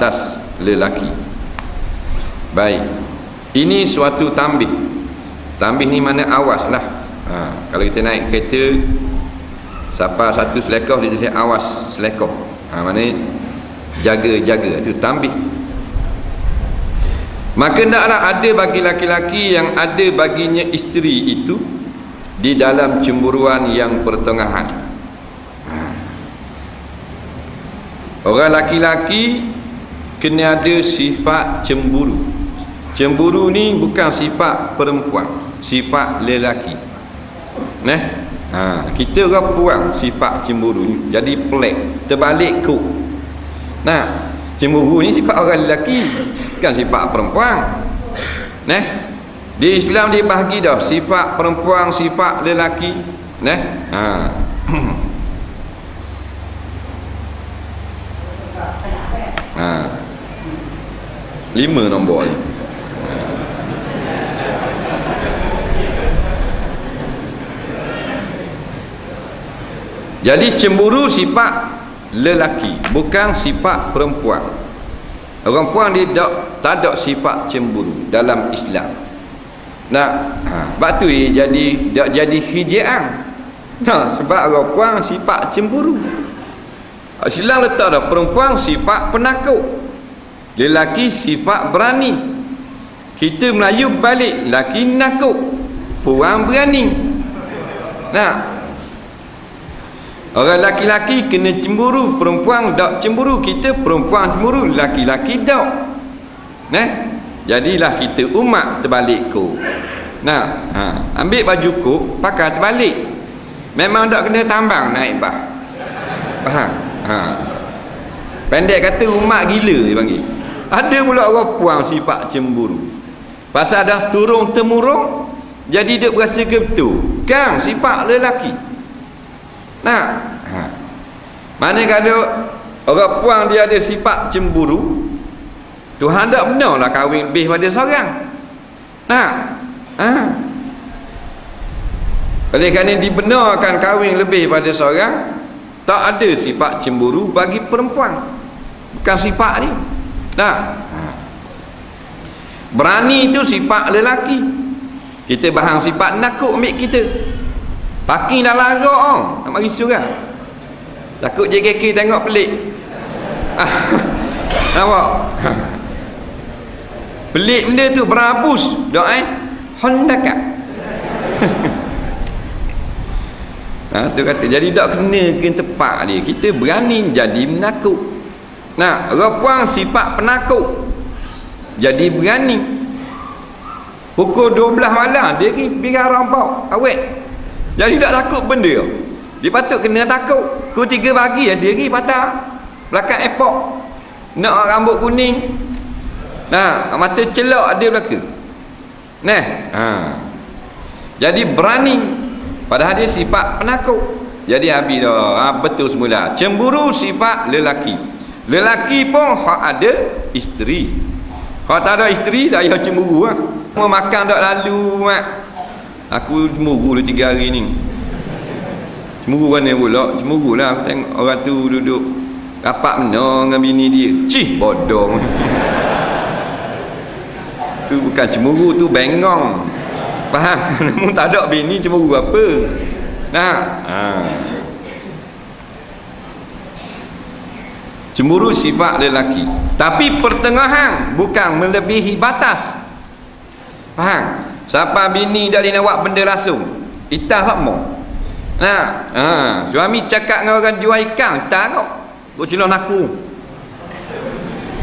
atas lelaki. Baik. Ini suatu tambih. Tambih ni mana awas lah. Ha, kalau kita naik kereta siapa satu selekoh dia jadi awas selekoh ha, mana jaga-jaga. Itu tambih. Maka hendaklah ada bagi laki-laki yang ada baginya isteri itu di dalam cemburuan yang pertengahan. Ha. orang laki-laki kena ada sifat cemburu. Cemburu ni bukan sifat perempuan sifat lelaki. Nah, ha, kita orang puang sifat cemburu ni jadi pelik terbalik ku nah cemburu ni sifat orang lelaki bukan sifat perempuan. Nah di Islam dia bahagi dah sifat perempuan sifat lelaki. Ha ha lima nombor ni Jadi cemburu sifat lelaki bukan sifat perempuan. Orang puan dia tak, tak ada sifat cemburu dalam Islam. Nah, ha, sebab tu dia jadi tak jadi hijian. Nah, sebab orang puan sifat cemburu. Islam letak dah perempuan sifat penakut. Lelaki sifat berani. Kita Melayu balik, lelaki nakut. Puan berani. Nah, Orang laki-laki kena cemburu, perempuan tak cemburu. Kita perempuan cemburu, laki-laki tak. Nah, jadilah kita umat terbalik ku. Nah, ha, ambil baju ku, pakai terbalik. Memang tak kena tambang naik bah. Faham? Ha. Pendek kata umat gila dia panggil. Ada pula orang puang sifat cemburu. Pasal dah turun temurung, jadi dia berasa ke betul. Kan sifat lelaki. Nah, ha. mana kalau orang puang dia ada sifat cemburu, Tuhan tak benarlah kahwin lebih pada seorang. Nah, ha. Oleh kerana dibenarkan kahwin lebih pada seorang, tak ada sifat cemburu bagi perempuan. Bukan sifat ni. Ha. berani itu sifat lelaki. Kita bahang sifat nakut ambil kita. Parking dah larak oh. Nak mari surah. Takut JKK tengok pelik. Nampak? pelik benda tu berabus. Dok eh. Honda kak. Ha, tu kata jadi tak kena kena tepat dia. Kita berani jadi menakut. Nah, orang sifat penakut. Jadi berani. Pukul 12 malam dia pergi pergi rampau. Awet. Jadi tak takut benda Dia patut kena takut Kau tiga pagi ya, dia pergi patah Belakang airport Nak rambut kuning Nah, mata celok ada belakang Nah, ha. Jadi berani Padahal dia sifat penakut Jadi habis dah ha, Betul semula Cemburu sifat lelaki Lelaki pun hak ada isteri. Kalau tak ada isteri Tak payah cemburu lah. Mau makan tak lalu mak. Aku cemburu dah tiga hari ni. Cemburu mana pula? Cemburu lah aku tengok orang tu duduk Rapat mana dengan bini dia. Cih bodoh. Tu bukan cemburu tu bengong. Faham? Namun tak ada bini cemburu apa. Nah ha. Cemburu sifat lelaki Tapi pertengahan Bukan melebihi batas Faham? Siapa bini dah nak buat benda rasung? Itah sama. Nah, ha, suami cakap dengan orang jual ikan, tak kau. Kau aku.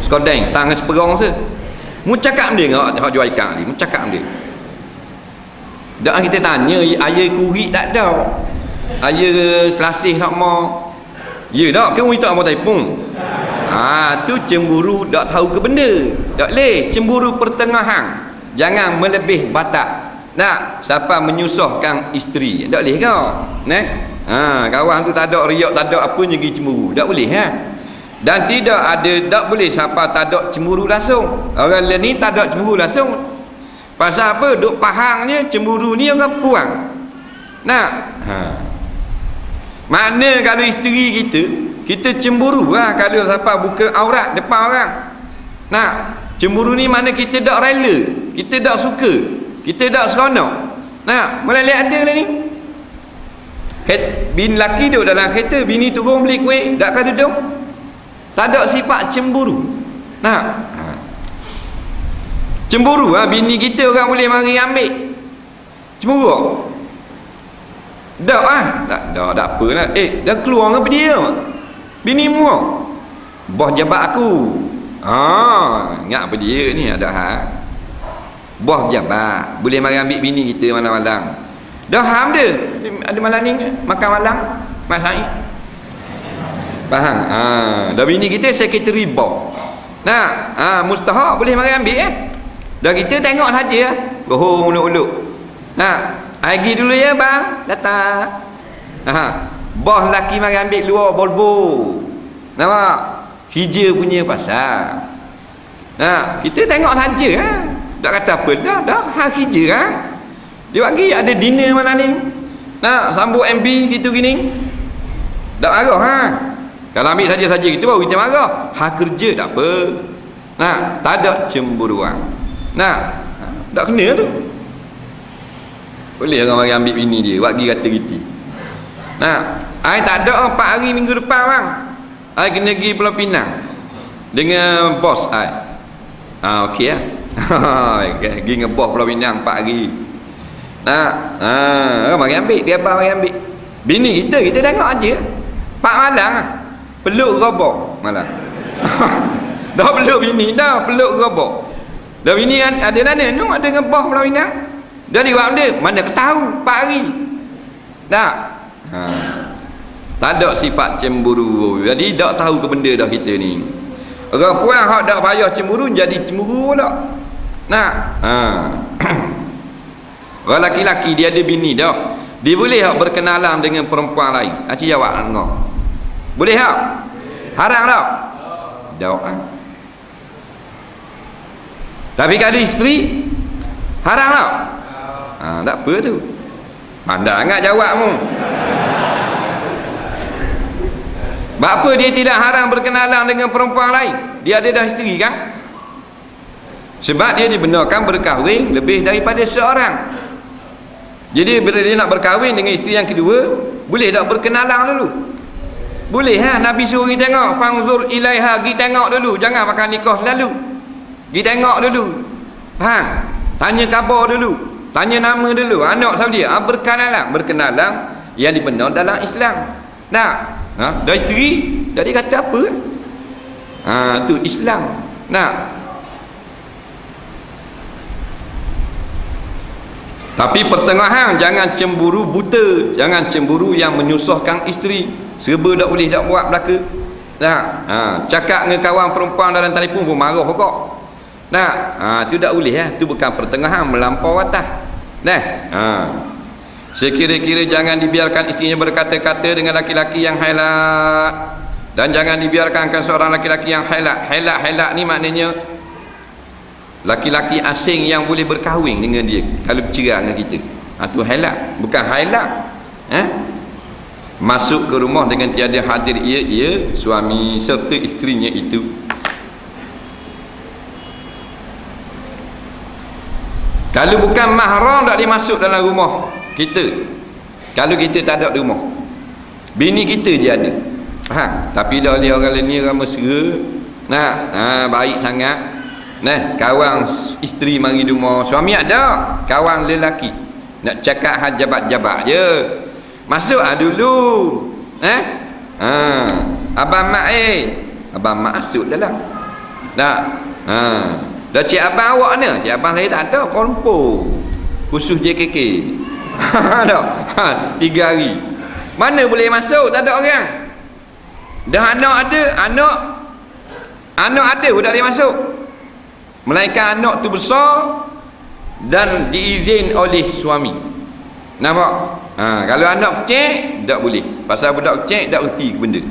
Sekodeng, tangan seperong se. Mu cakap dia dengan orang jual ikan ni, mu cakap dia. Dak kita tanya ayah kurit tak ada. Ayah selasih sama. Ya dak, ke mu tak mau taipung. Ah, tu cemburu tak tahu ke benda. Tak leh, cemburu pertengahan. Jangan melebih batas nak siapa menyusahkan isteri. Tak boleh kau ne? Ha kawan tu tak ada riak tak ada apa lagi cemburu? Tak boleh ha? Dan tidak ada tak boleh siapa tak ada cemburu langsung. Orang lain ni tak ada cemburu langsung. Pasal apa? Duk fahangnya cemburu ni orang puang nak? Ha. Mana kalau isteri kita kita cemburu lah kalau siapa buka aurat depan orang. Nak cemburu ni mana kita tak rela kita tak suka kita tak seronok. Nak mulai lihat ada lah ni bin laki duduk dalam kereta bini turun beli kuih tak kata tudung. Tak ada sifat cemburu. Nak? Ha. cemburu ha? bini kita orang boleh mari ambil. Cemburu tak? Ah. Tak dah tak apa lah eh dah keluar dengan dia bini mu bos jabat aku. Ha ingat apa dia ni ada ha? Bos jabat boleh mari ambil bini kita malam-malam. Dah ham dia. Ada malam ni makan malam mak sai faham? Ha dah bini kita sekretari bos. Nah ha mustahak boleh mari ambil eh? Dah kita tengok saja. Ya bohong uluk-uluk nah pergi dulu ya bang. Datang. Ha bos laki mari ambil luar bolbo nampak? Hijau punya pasal. Nah kita tengok saja ha. Tak kata apa dah dah hal hijau ha. Dia bagi ada dinner mana ni. Nak sambut MB gitu gini. Tak marah ha. Kalau ambil saja-saja gitu baru kita marah. Ha kerja tak apa. Nak tak ada cemburuan. Nak tak kena tu. Boleh orang mari ambil bini dia pergi kata gitu nak ai tak ada 4 hari minggu depan bang ai kena pergi Pulau Pinang dengan bos ai ah okey ya pergi dengan bos Pulau Pinang 4 hari Nah, ha, mari ambil dia apa mari ambil. Bini kita kita tengok aja. Pak malang peluk robok malang. dah peluk bini dah peluk robok. Dah bini ada mana tu ada ngebah pula bini. Dah di dia mana ketahu pak hari. Dah. Ha. Tak ada sifat cemburu. Jadi tak tahu ke benda dah kita ni. Orang puan hak dak payah cemburu jadi cemburu pula. Nah. Ha. Orang laki-laki dia ada bini dah. Dia boleh tak berkenalan dengan perempuan lain? Acik jawab engkau. Boleh tak? Haram tak? Jawab kan? Tapi kalau isteri haram tak? Ha, tak apa tu. Anda ingat jawabmu. Sebab apa dia tidak haram berkenalan dengan perempuan lain? Dia ada dah isteri kan? Sebab dia dibenarkan berkahwin lebih daripada seorang. Jadi bila dia nak berkahwin dengan isteri yang kedua, boleh tak berkenalan dulu? Boleh ha? Nabi suruh pergi tengok, fangzur ilaiha, pergi tengok dulu, jangan pakai nikah selalu. Pergi tengok dulu. Ha? Tanya khabar dulu. Tanya nama dulu. Anak siapa dia? Ha, berkenalan, berkenalan yang dibenar dalam Islam. Nak? Ha? Dah isteri, jadi kata apa? Ha, tu Islam. Nak? Tapi pertengahan jangan cemburu buta, jangan cemburu yang menyusahkan isteri. Serba tak boleh tak buat belaka. Nah, ha, cakap dengan kawan perempuan dalam telefon pun marah kok. Nah, ha, tu tak boleh ya. Tu bukan pertengahan melampau atas. Nah, ha. Sekira-kira jangan dibiarkan isterinya berkata-kata dengan laki-laki yang hailat dan jangan dibiarkan seorang laki-laki yang hailat. Hailat-hailat ni maknanya laki-laki asing yang boleh berkahwin dengan dia. Kalau bercerai dengan kita. Ha, tu halak bukan halak eh? masuk ke rumah dengan tiada hadir ia ia suami serta isterinya itu. Kalau bukan mahram tak boleh masuk dalam rumah kita kalau kita tak ada di rumah bini kita je ada ha, tapi dah lihat orang lain ni orang mesra nah, ha, baik sangat Nah, kawan isteri mari rumah suami ada, kawan lelaki. Nak cakap hal jabat-jabat je. Masuk ah dulu. Eh? Ha. Abang mak eh. Abang mak masuk dalam. Dah. Ha. Dah cik abang awak ni, cik abang saya tak ada kompo. Khusus JKK. Ada. Ha, tiga hari. Mana boleh masuk? Tak ada orang. Dah anak ada, anak anak ada tak boleh masuk. Melainkan anak tu besar dan diizin oleh suami. Nampak? Ha, kalau anak kecil tak boleh. Pasal budak kecil tak reti benda.